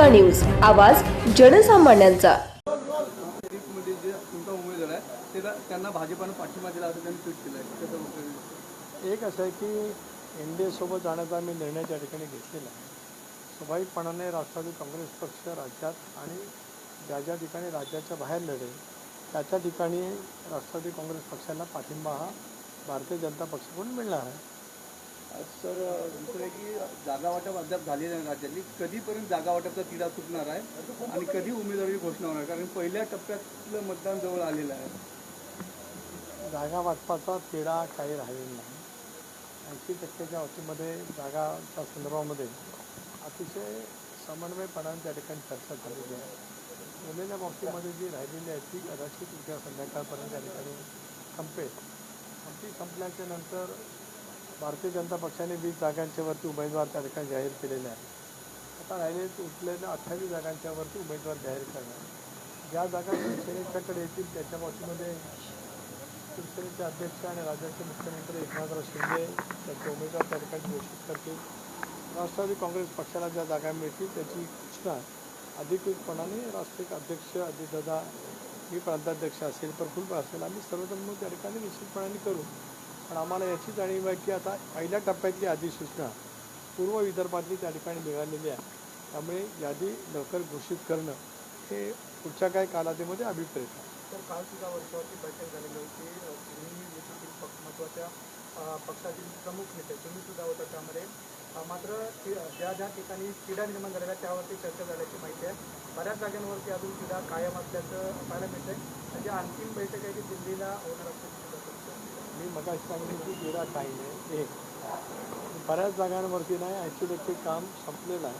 वार्ता न्यूज. आवाज जनसामान्यांचा. आहे त्यांना भाजपानं पाठिंबा दिला असं त्यांनी ट्विट केलं एक असं आहे की एन डी एसोबत जाण्याचा आम्ही निर्णय त्या ठिकाणी घेतलेला आहे. स्वाभाविकपणाने राष्ट्रवादी काँग्रेस पक्ष राज्यात आणि ज्या ज्या ठिकाणी राज्याच्या बाहेर लढेल त्या त्या ठिकाणी राष्ट्रवादी काँग्रेस पक्षाला पाठिंबा हा भारतीय जनता पक्षाकडून मिळणार आहे. सर दुसरं आहे की जागा वाटप अद्याप झालेलं नाही राज्यातली. कधीपर्यंत जागा वाटपचा तिढा सुटणार आहे आणि कधी उमेदवारी घोषणा होणार कारण पहिल्या टप्प्यातलं मतदान जवळ आलेलं आहे. जागा वाटपाचा तिढा काही राहिलेला नाही. ऐंशी टक्क्याच्या बाबतीमध्ये जागाच्या संदर्भामध्ये अतिशय समन्वयपणाने त्या ठिकाणी चर्चा झालेली आहे. उरलेल्या बाबतीमध्ये जी राहिलेली आहे ती कदाचित उद्या संध्याकाळपर्यंत त्या ठिकाणी संपेल. ती संपल्याच्या नंतर भारतीय जनता पक्षाने वीस जागांच्या वरती उमेदवार त्या ठिकाणी जाहीर केलेले आहेत. आता राहिले उठलेल्या अठ्ठावीस जागांच्या वरती उमेदवार जाहीर करणार. ज्या जागा शिवसेनेच्याकडे येतील त्याच्या बाबतीमध्ये शिवसेनेचे अध्यक्ष आणि राज्याचे मुख्यमंत्री एकनाथराव शिंदे त्यांचे उमेदवार त्या ठिकाणी घोषित करतील. राष्ट्रवादी काँग्रेस पक्षाला ज्या जागा मिळतील त्याची सूचना अधिकृतपणाने राष्ट्रीय अध्यक्ष अजितदादा मी प्रांताध्यक्ष असेल प्रफुल्ल असेल. आम्ही सर्वजण त्या ठिकाणी निश्चितपणाने करू. पण आम्हाला याची जाणीव आहे की आता पहिल्या टप्प्यातली अधिसूचना पूर्व विदर्भातली त्या ठिकाणी मिळालेली आहे. त्यामुळे यादी लवकर घोषित करणं हे पुढच्या काही कालावधीमध्ये अभिप्रेत आहे. तर काल सुद्धा वर्षावरची बैठक झालेली होती. अ, तिन्ही पक्ष महत्त्वाच्या पक्षातील प्रमुख नेते तुम्ही सुद्धा होता त्यामध्ये. मात्र ज्या ज्या ठिकाणी क्रीडा निर्माण झालेल्या त्यावरती चर्चा झाल्याची माहिती आहे. बऱ्याच जागांवरती अजून क्रीडा कायम असल्याचं पाहायला मिळतंय. म्हणजे अंतिम बैठक आहे ती दिल्लीला होणार असल्याची मी मग सांगितलं की गेला काही नाही एक. बऱ्याच जागांवरती नाही ऐंशी टक्के काम संपलेलं आहे.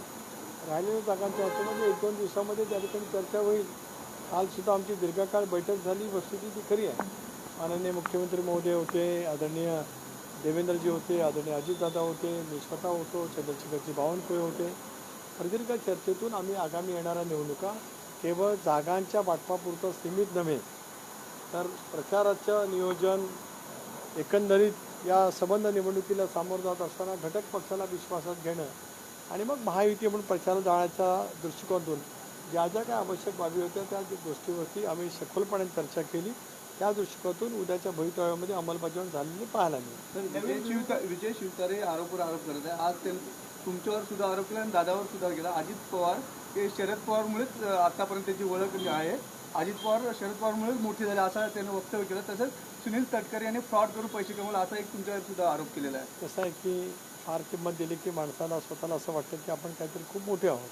राहिलेल्या जागांच्या म्हणजे एक दोन दिवसामध्ये त्या ठिकाणी चर्चा होईल. कालसुद्धा आमची दीर्घकाळ बैठक झाली वस्तुस्थिती ती खरी आहे. माननीय मुख्यमंत्री महोदय होते आदरणीय देवेंद्रजी होते आदरणीय अजितदादा होते मी स्वतः होतो चंद्रशेखरजी बावनकुळे होते. प्रदीर्घ चर्चेतून आम्ही आगामी येणाऱ्या निवडणुका केवळ जागांच्या वाटपापुरतं सीमित नव्हे तर प्रचाराचं नियोजन एकंदरीत या संबंध निवडणुकीला सामोरं जात असताना घटक पक्षाला विश्वासात घेणं आणि मग महायुती म्हणून प्रचार जाण्याच्या दृष्टिकोनातून ज्या ज्या काही आवश्यक बाबी होत्या त्या गोष्टीवरती आम्ही सखोलपणे चर्चा केली. त्या दृष्टिकोनातून उद्याच्या भवितव्यामध्ये अंमलबजावणी झालेली पाहायला मिळेल. तर विजय शिवता विजय शिवतारे आरोपवर आरोप करत आहे आज ते तुमच्यावर सुद्धा आरोप केला आणि दादावर सुद्धा केला. अजित पवार हे शरद पवारमुळेच आतापर्यंत त्याची ओळख आहे. अजित पवार शरद पवारमुळेच मोठी झाले असं त्यानं वक्तव्य केलं. तसंच सुनील तटकरे यांनी फ्रॉड करून पैसे कमवले असा एक तुमच्यावर सुद्धा आरोप केलेला आहे. कसं आहे की फार किंमत दिली की माणसाला स्वतःला असं वाटतं की आपण काहीतरी खूप मोठे आहोत.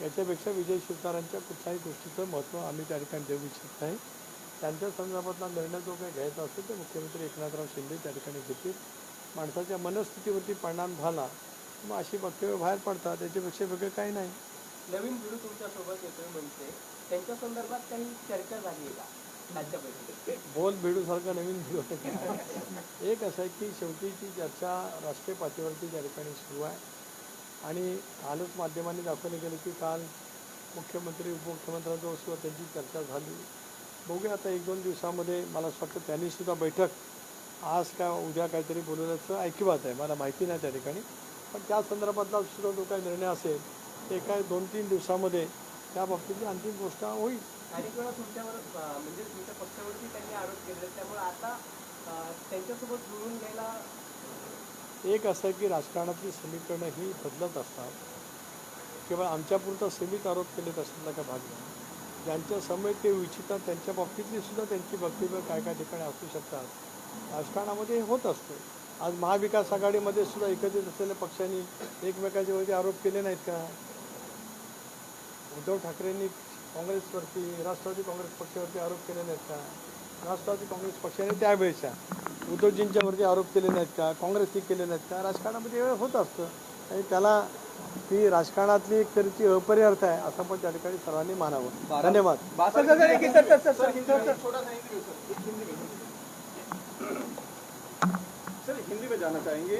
याच्यापेक्षा विजय शिवतारांच्या कुठल्याही गोष्टीचं महत्त्व आम्ही त्या ठिकाणी देऊ इच्छित नाही. त्यांच्या संदर्भातला निर्णय जो काही घ्यायचा असेल ते मुख्यमंत्री एकनाथराव शिंदे त्या ठिकाणी घेतील. माणसाच्या मनस्थितीवरती परिणाम झाला मग अशी वक्तव्य बाहेर पडतात त्याच्यापेक्षा वेगळं काही नाही. नवीन व्हिडिओ तुमच्यासोबत येतोय म्हणते. त्यांच्या संदर्भात काही चर्चा झाली आहे का? बोल भेडूसारखं नवीन व्हिडिओ एक असं आहे की शेवटीची चर्चा राष्ट्रीय पातळीवरती त्या ठिकाणी सुरू आहे. आणि कालच माध्यमांनी दाखवले गेले की काल मुख्यमंत्री उपमुख्यमंत्र्यांजवळ सुद्धा त्यांची चर्चा झाली. बघूया आता एक दोन दिवसामध्ये मला असं वाटतं त्यांनीसुद्धा बैठक आज काय उद्या काहीतरी बोलवल्याचं ऐकिवात आहे. मला माहिती नाही त्या ठिकाणी. पण त्या संदर्भातला सुद्धा जो काही निर्णय असेल ते काय दोन तीन दिवसामध्ये त्या बाबतीतली अंतिम गोष्ट होईल. अनेक वेळा तुमच्यावर म्हणजे तुमच्या पक्षावरती त्यांनी आरोप केले त्यामुळे आता त्यांच्यासोबत जुळून घ्यायला एक असं आहे की राजकारणातली समीकरणं ही बदलत असतात. केवळ आमच्यापुरता सीमित आरोप केले असण्याचा का भाग नाही ज्यांच्या समय ते इच्छितात त्यांच्या बाबतीतली सुद्धा त्यांची वक्तव्य काय काय ठिकाणी असू शकतात. राजकारणामध्ये हे होत असते. आज महाविकास आघाडीमध्ये सुद्धा एकत्रित असलेल्या पक्षांनी एकमेकाच्या वरती आरोप केले नाहीत का? उद्धव ठाकरेंनी काँग्रेसवरती राष्ट्रवादी काँग्रेस पक्षावरती आरोप केले नाहीत का राष्ट्रवादी काँग्रेस पक्षाने त्यावेळेच्या उद्धवजींच्यावरती आरोप केले नाहीत का काँग्रेसने केले नाहीत का राजकारणामध्ये हे होत असतं आणि त्याला ती राजकारणातली एक तऱ्हेची अपरिअर्थ आहे असं पण त्या ठिकाणी सर्वांनी मानावं धन्यवाद हिंदी में जानना चाहेंगे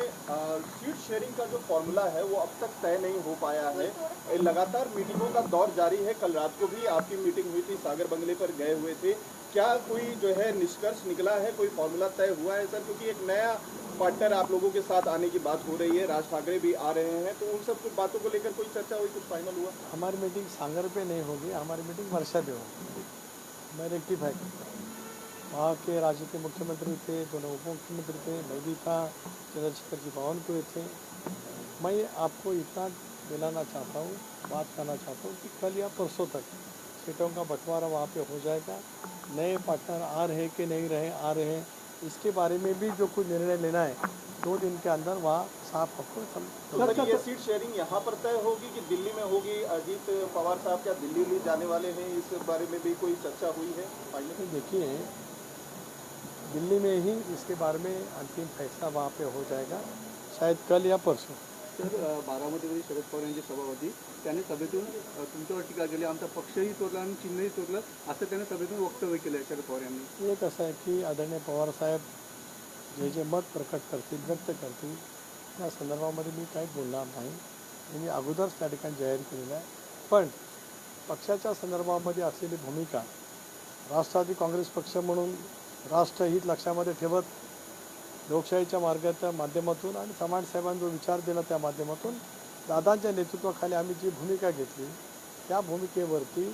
सीट शेयरिंग का जो फॉर्मूला है, वो अब तक तय नहीं हो पाया है। लगातार मीटिंगों का दौर जारी है। कल रात को भी आपकी मीटिंग हुई थी, सागर बंगले पर गए हुए थे। क्या कोई जो है निष्कर्ष निकला है? कोई फॉर्मूला तय हुआ है, सर? क्योंकि एक नया पार्टनर आप लोगों के साथ आने की बात हो रही है। राज ठाकरे भी आ रहे हैं। तो उन सब कुछ बातों को लेकर कोई चर्चा हुई, कुछ फाइनल हुआ? हमारी मीटिंग सांगर पे नहीं होगी, हमारी मीटिंग वर्षा पे होगी। मैं रेक्टिफाई करता हूँ। वहाँ के राज्य के मुख्यमंत्री थे दोनों उप मुख्यमंत्री थे मैं भी था चंद्रशेखर जी भवन पवनपुरे थे। मैं आपको इतना दिलाना चाहता हूँ बात करना चाहता हूँ कि कल या परसों तक सीटों का बंटवारा वहाँ पे हो जाएगा। नए पार्टनर आ रहे कि नहीं रहे आ रहे हैं। इसके बारे में भी जो कुछ निर्णय लेना है दो दिन के अंदर वहाँ साफ़ आपको तो ये सीट शेयरिंग यहाँ पर तय होगी कि दिल्ली में होगी? अजीत पवार साहब क्या दिल्ली जाने वाले हैं? इस बारे में भी कोई चर्चा हुई है? देखिए दिल्ली में ही इसके बारे में अंतिम फैसला वहाँ पे हो जाएगा शायद कल या परसों। तर बारामतीमध्ये शरद पवार यांची सभा होती. त्याने सभेतून तुमच्यावर टीका केली आमचा पक्षही चोरला आणि चिन्हही चोरलं असं त्याने सभेतून वक्तव्य केलं आहे शरद पवार यांनी. एक असं आहे की आदरणीय पवार साहेब जे जे मत प्रकट करतील व्यक्त करतील त्या संदर्भामध्ये मी काही बोलणार नाही. मी अगोदरच त्या ठिकाणी जाहीर केलेलं आहे. पण पक्षाच्या संदर्भामध्ये असलेली भूमिका राष्ट्रवादी काँग्रेस पक्ष म्हणून राष्ट्रहित लक्षामध्ये ठेवत लोकशाहीच्या मार्गाच्या माध्यमातून आणि साहेबांनी जो विचार दिला त्या माध्यमातून दादांच्या नेतृत्वाखाली आम्ही जी भूमिका घेतली त्या भूमिकेवरती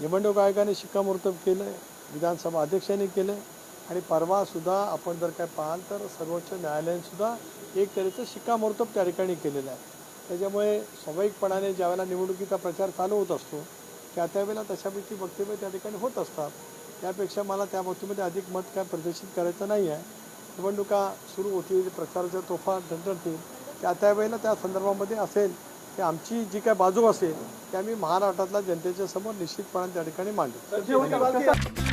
निवडणूक आयोगाने शिक्कामोर्तब केलं विधानसभा अध्यक्षांनी केलं आणि परवासुद्धा आपण जर काय पाहाल तर सर्वोच्च न्यायालयानेसुद्धा एक तऱ्हेचं शिक्कामोर्तब त्या ठिकाणी केलेलं आहे. त्याच्यामुळे स्वाभाविकपणाने ज्यावेळेला निवडणुकीचा प्रचार चालू होत असतो त्या त्यावेळेला तशापैकी वक्तव्य त्या ठिकाणी होत असतात. त्यापेक्षा मला त्या बाबतीमध्ये अधिक मत काय प्रदर्शित करायचं नाही आहे. निवडणुका सुरू होतील प्रचाराच्या तोफा ठणठणतील त्या त्या वेळेला त्या संदर्भामध्ये असेल की आमची जी काय बाजू असेल ती आम्ही महाराष्ट्रातल्या जनतेच्या समोर निश्चितपणे त्या ठिकाणी मांडू.